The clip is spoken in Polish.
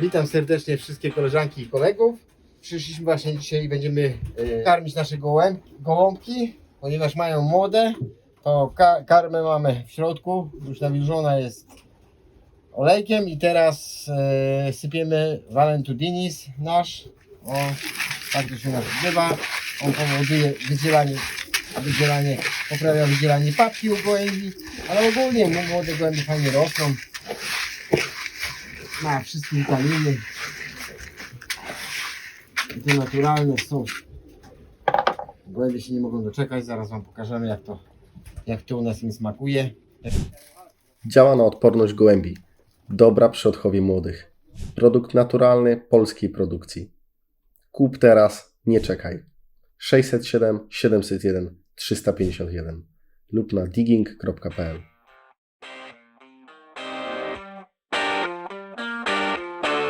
Witam serdecznie wszystkie koleżanki i kolegów. Przyszliśmy właśnie dzisiaj i będziemy e, karmić nasze gołęb, gołąbki, ponieważ mają młode. To ka karmę mamy w środku, już nawilżona jest olejkiem i teraz e, sypiemy Valentudinis nasz. O, tak to się nazywa. On powoduje wydzielanie, wydzielanie, poprawia wydzielanie papki u gołębi, ale ogólnie no, młode gołębie fajnie rosną. Ma wszystkie witaminy. I te naturalne są. Gołębie się nie mogą doczekać, zaraz Wam pokażemy jak to, jak to u nas im smakuje. Działa na odporność gołębi. Dobra przy odchowie młodych. Produkt naturalny polskiej produkcji. Kup teraz, nie czekaj. 607 701 351 lub na digging.pl